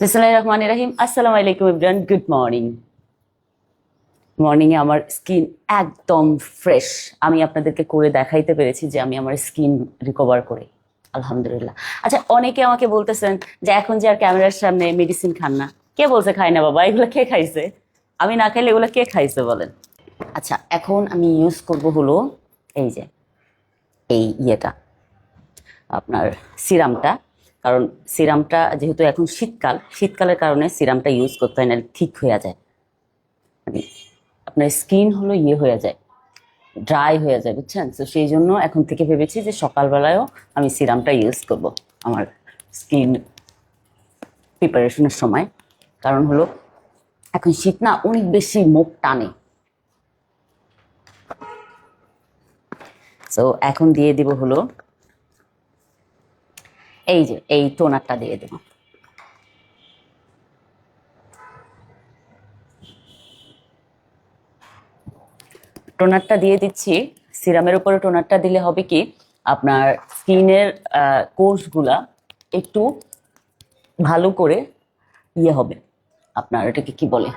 বিসমুল্লাহ রহমান রাহিম। আসসালামু আলাইকুম ইব্রান গুড মর্নিং মর্নিংয়ে আমার স্কিন একদম ফ্রেশ আমি আপনাদেরকে করে দেখাইতে পেরেছি যে আমি আমার স্কিন রিকভার করি। আলহামদুলিল্লাহ। আচ্ছা অনেকে আমাকে বলতেছেন যে এখন যে আর ক্যামেরার সামনে মেডিসিন খান না। কে বলছে খাই না বাবা? এগুলো কে খাইছে? আমি না খাইলে এগুলো কে খাইছে বলেন? আচ্ছা এখন আমি ইউজ করব হলো এই যে, এই ইয়েটা, আপনার সিরামটা কারণ সিরামটা যেহেতু এখন শীতকাল, শীতকালের কারণে সিরামটা ইউজ করতে হয় না ঠিক হয়ে যায়। মানে আপনার স্কিন হলো ইয়ে হয়ে যায় ড্রাই হয়ে যায়, বুঝছেন? তো সেই জন্য এখন থেকে ভেবেছি যে সকালবেলায়ও আমি সিরামটা ইউজ করব আমার স্কিন প্রিপারেশনের সময়। কারণ হলো, এখন শীত না অনেক বেশি মুখ টানে। তো এখন দিয়ে দিব হলো এই যে এই টোনারটা দিয়ে দেব। টোনারটা দিয়ে দিচ্ছি। সিরামের উপরে টোনারটা দিলে হবে কি আপনার স্কিনের কোষগুলা একটু ভালো করে ইয়ে হবে। আপনার এটাকে কি বলে?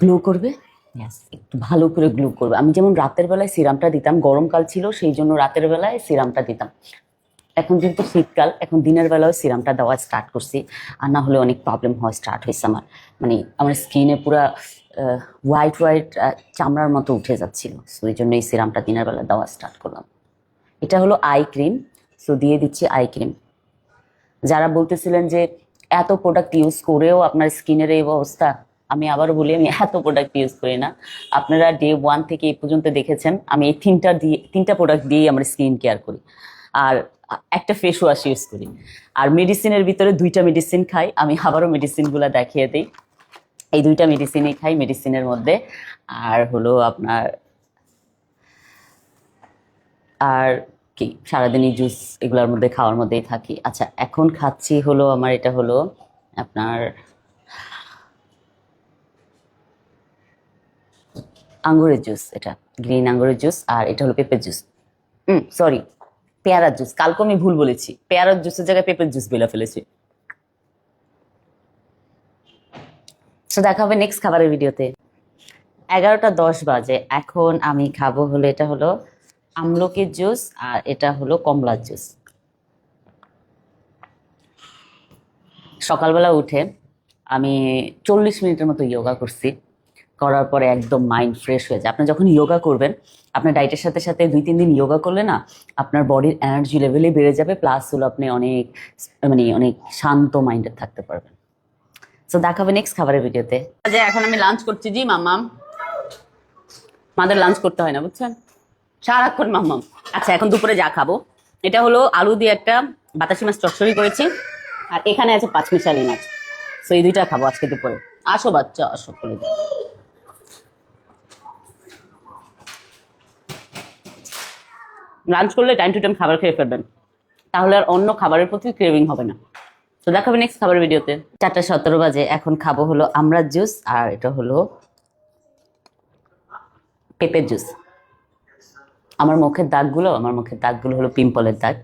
গ্লো করবে? একটু ভালো করে গ্লো করবে। আমি যেমন রাতের বেলায় সিরামটা দিতাম গরমকাল ছিল সেই জন্য রাতের বেলায় সিরামটা দিতাম। এখন যেহেতু শীতকাল, এখন দিনের বেলাও সিরামটা দেওয়া স্টার্ট করছি। আর না হলে অনেক প্রবলেম হওয়া স্টার্ট হয়েছে আমার। মানে আমার স্কিনে পুরা হোয়াইট হোয়াইট চামড়ার মতো উঠে যাচ্ছিল। সো এই জন্য এই সিরামটা দিনের বেলা দেওয়া স্টার্ট করলাম। এটা হলো আই ক্রিম সো দিয়ে দিচ্ছি আই ক্রিম যারা বলতেছিলেন যে এত প্রোডাক্ট ইউজ করেও আপনার স্কিনের এই অবস্থা, আমি আবার বলি, আমি এত প্রোডাক্ট ইউজ করি না। আপনারা ডে ওয়ান থেকে এই পর্যন্ত দেখেছেন, আমি এই তিনটা দিয়ে, তিনটা প্রোডাক্ট দিয়েই আমার স্কিন কেয়ার করি। আর একটা ফেস ওয়াশ ইউজ করি। আর মেডিসিনের ভিতরে দুইটা মেডিসিন খাই, আমি আবারও মেডিসিনগুলো দেখিয়ে দিই। এই দুইটা মেডিসিনই খাই মেডিসিনের মধ্যে। আর হলো আপনার, আর কি, সারাদিনই জুস এগুলোর মধ্যে খাওয়ার মধ্যেই থাকি। আচ্ছা এখন খাচ্ছি হলো আমার, এটা হলো আপনার আঙ্গুরের জুস এটা গ্রিন আঙ্গুরের জুস আর এটা হলো পেঁপের জুস সরি পেয়ারার জুস কালকে আমি ভুল বলেছি। পেয়ারার জুসের জায়গায় পেঁপের জুস বেলা ফেলেছি। তো দেখা হবে নেক্সট খাবারের ভিডিওতে এগারোটা দশ বাজে। এখন আমি খাব হলো, এটা হলো আমলকির জুস আর এটা হলো কমলার জুস সকালবেলা উঠে আমি চল্লিশ মিনিটের মতো যোগা করছি। করার পরে একদম মাইন্ড ফ্রেশ হয়ে যায়। আপনি যখন যোগা করবেন, আপনার ডায়েটের সাথে সাথে দুই, তিন দিন যোগা করলে না, আপনার বডির এনার্জি লেভেলে বেড়ে যাবে প্লাস হলো আপনি অনেক মানে অনেক শান্ত মাইন্ডেড থাকতে পারবেন। তো দেখাবে নেক্সট খাবারের ভিডিওতে। যে এখন আমি লাঞ্চ করছি, জি, মাম্মাম। মাদের লাঞ্চ করতে হয় না, বুঝছেন? সারাক্ষণ মাম্মাম। আচ্ছা এখন দুপুরে যা খাব। এটা হলো আলু দিয়ে একটা বাতাসি মাছ চচ্চড়ি করেছি। আর এখানে আছে পাঁচমিশালি মাছ। তো এই দুইটা খাব আজকে দুপুরে। আসো বাচ্চা, আসো, করে লাঞ্চ করলে টাইম টু টাইম খাবার খেয়ে ফেলবেন। তাহলে আর অন্য খাবারের প্রতি ক্রেভিং হবে না। তো দেখাবে নেক্সট খাবারের ভিডিওতে চারটা সতেরো বাজে, এখন খাব হলো আমরা জুস আর এটা হলো পেঁপের জুস আমার মুখের দাগগুলো, আমার মুখের দাগগুলো হলো পিম্পলের দাগ।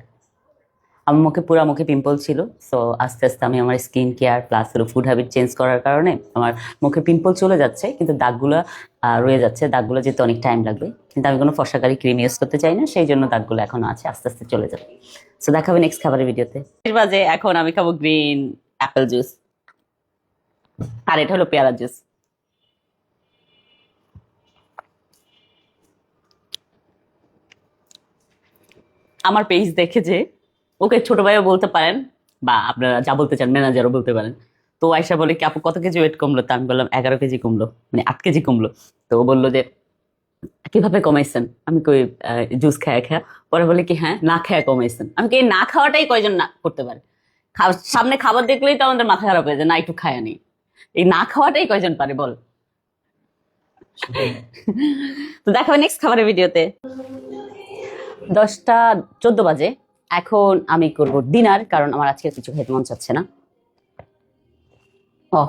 আমার মুখে পুরো মুখে পিম্পল ছিল সো আস্তে আস্তে আমি আমার স্কিন কেয়ার প্লাস হলো ফুড হ্যাবিট চেঞ্জ করার কারণে আমার মুখে পিম্পল চলে যাচ্ছে, কিন্তু দাগগুলো রয়ে যাচ্ছে, দাগগুলো যেতে অনেক টাইম লাগবে, কিন্তু আমি কোনো ফর্সাকারী ক্রিম ইউজ করতে চাই না, সেই জন্য দাগগুলো এখনও আছে, আস্তে আস্তে চলে যাবে। সো দেখাবে নেক্সট খাবারের ভিডিওতে বাজে এখন আমি খাব গ্রিন অ্যাপেল জুস আর এটা হলো পেয়ারা জুস আমার পেজ দেখে যে ওকে ছোট ভাইও বলতে পারেন বা আপনারা যা বলতে চান ম্যানেজারও বলতে পারেন। তো আয়সা বলে কি আপু কত কেজি ওয়েট কমলো? তো আমি বললাম এগারো কেজি কমলো মানে আট কেজি কমলো। তো ও বলল যে কীভাবে কমাইছেন? আমি কই জুস খায়া খায়া। পরে বলে কি হ্যাঁ না খায়া কমাইছেন। আমি কি না খাওয়াটাই কয়জন না করতে পারে? সামনে খাবার দেখলেই তো আমাদের মাথা খারাপ হয়ে যায় না একটু খায়া নেই। এই না খাওয়াটাই কয়জন পারে বল। তো দেখা দেখাবে নেক্সট খাবারের ভিডিওতে দশটা চোদ্দ বাজে। এখন আমি করব ডিনার কারণ আমার আজকে কিছু খেতে মন চাচ্ছে না। ও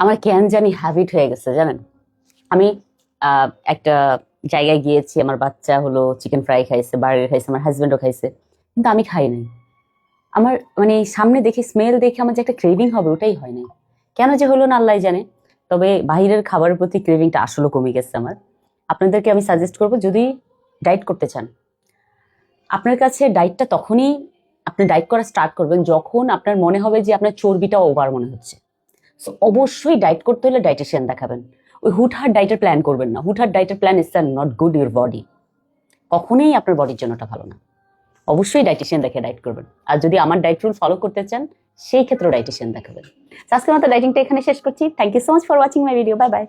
আমার কেন জানি হ্যাবিট হয়ে গেছে, জানেন? আমি একটা জায়গায় গিয়েছি, আমার বাচ্চা হলো চিকেন ফ্রাই খাইছে বার্গার খাইছে, আমার হাজব্যান্ডও খাইছে, কিন্তু আমি খাই নাই। আমার মানে সামনে দেখে স্মেল দেখে আমার যে একটা ক্রেভিং হবে, ওটাই হয় নাই। কেন যে হলো না আল্লাহ জানে। তবে বাইরের খাবারের প্রতি ক্রেভিংটা আসলে কমে গেছে আমার। আপনাদেরকে আমি সাজেস্ট করব, যদি ডায়েট করতে চান আপনার কাছে ডায়েটটা তখনই আপনি ডায়েট করা স্টার্ট করবেন যখন আপনার মনে হবে যে আপনার চর্বিটা ওভার মনে হচ্ছে। সো অবশ্যই ডায়েট করতে হলে ডায়েটিশিয়ান দেখাবেন। ওই হুটহাট ডায়েটের প্ল্যান করবেন না। হুটহাট ডায়েটের plan is are not good your body কখনোই আপনার বডির জন্য ওটা ভালো না। অবশ্যই ডায়েটিশিয়ান দেখে ডায়েট করবেন। আর যদি আমার ডায়েট রুল ফলো করতে চান, সেই ক্ষেত্রে ডায়েটিশিয়ান দেখাবেন। আজকের মতো ডাইটিংটা এখানে শেষ করছি। Thank you so much for watching my video bye bye